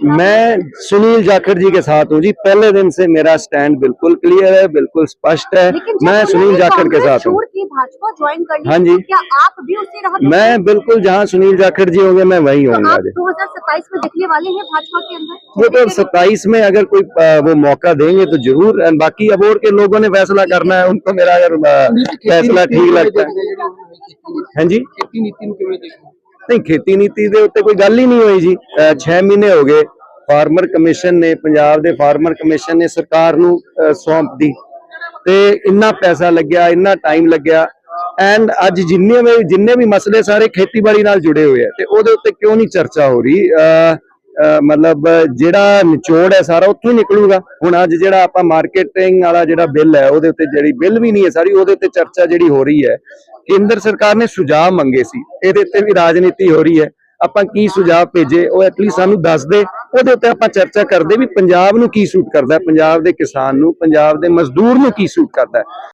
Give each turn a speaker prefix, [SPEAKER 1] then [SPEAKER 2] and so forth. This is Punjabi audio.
[SPEAKER 1] मैं सुनील जाखड़ जी के साथ हूँ जी। पहले दिन से मेरा स्टैंड बिल्कुल क्लियर है बिल्कुल स्पष्ट है। मैं सुनील जाखड़ के साथ हूँ।
[SPEAKER 2] भाजपा ज्वाइन कर
[SPEAKER 1] हाँ जी।
[SPEAKER 2] तो क्या आप भी उसी राह
[SPEAKER 1] मैं बिल्कुल जहाँ सुनील जाखड़ जी होंगे मैं वही
[SPEAKER 2] तो
[SPEAKER 1] होऊँगा
[SPEAKER 2] आप
[SPEAKER 1] जी।
[SPEAKER 2] 2027 में दिखने वाले हैं भाजपा के अंदर?
[SPEAKER 1] वो तो सत्ताईस में अगर कोई वो मौका देंगे तो ज़रूर बाकी अबोर के लोगों ने फैसला करना है उनको मेरा अगर फैसला ठीक लगता है। हाँ जी। ਨਹੀਂ, ਖੇਤੀ ਨੀਤੀ ਦੇ ਉੱਤੇ ਕੋਈ ਗੱਲ ਹੀ ਨਹੀਂ ਹੋਈ ਜੀ। 6 ਮਹੀਨੇ ਹੋ ਗਏ। ਫਾਰਮਰ ਕਮਿਸ਼ਨ ਨੇ, ਪੰਜਾਬ ਦੇ ਫਾਰਮਰ ਕਮਿਸ਼ਨ ਨੇ ਸਰਕਾਰ ਨੂੰ ਸੌਂਪਦੀ ਤੇ ਇੰਨਾ ਪੈਸਾ ਲੱਗਿਆ, ਇੰਨਾ ਟਾਈਮ ਲੱਗਿਆ। ਐਂਡ ਅੱਜ ਜਿੰਨੇ ਵੀ ਜਿੰਨੇ ਵੀ ਮਸਲੇ ਸਾਰੇ ਖੇਤੀਬਾੜੀ ਨਾਲ ਜੁੜੇ ਹੋਏ ਆ। ਤੇ ਉਹਦੇ ਉੱਤੇ ਕਿਉਂ ਨਹੀਂ ਚਰਚਾ ਹੋ ਰਹੀ? ਮਤਲਬ ਜਿਹੜਾ ਨਿਚੋੜ ਹੈ ਸਾਰਾ ਉੱਥੋਂ ਹੀ ਨਿਕਲੂਗਾ। ਹੁਣ ਅੱਜ ਜਿਹੜਾ ਆਪਾਂ ਮਾਰਕੀਟਿੰਗ ਵਾਲਾ ਜਿਹੜਾ ਬਿੱਲ ਹੈ, ਉਹਦੇ ਉੱਤੇ ਜਿਹੜੀ ਬਿੱਲ ਵੀ ਨਹੀਂ ਹੈ ਸਾਰੀ, ਉਹਦੇ ਉੱਤੇ ਚਰਚਾ ਜਿਹੜੀ ਹੋ ਰਹੀ ਹੈ। ਕੇਂਦਰ ਸਰਕਾਰ ਨੇ ਸੁਝਾਅ ਮੰਗੇ ਸੀ, ਇਹਦੇ ਉੱਤੇ ਵੀ ਰਾਜਨੀਤੀ ਹੋ ਰਹੀ ਹੈ। ਆਪਾਂ ਕੀ ਸੁਝਾਅ ਭੇਜੇ, ਉਹ ਐਟਲੀਸਟ ਸਾਨੂੰ ਦੱਸ ਦੇ। ਉਹਦੇ ਉੱਤੇ ਆਪਾਂ ਚਰਚਾ ਕਰਦੇ ਵੀ ਪੰਜਾਬ ਨੂੰ ਕੀ ਸੂਟ ਕਰਦਾ ਪੰਜਾਬ ਦੇ ਕਿਸਾਨ ਨੂੰ, ਪੰਜਾਬ ਦੇ ਮਜ਼ਦੂਰ ਨੂੰ ਕੀ ਸੂਟ ਕਰਦਾ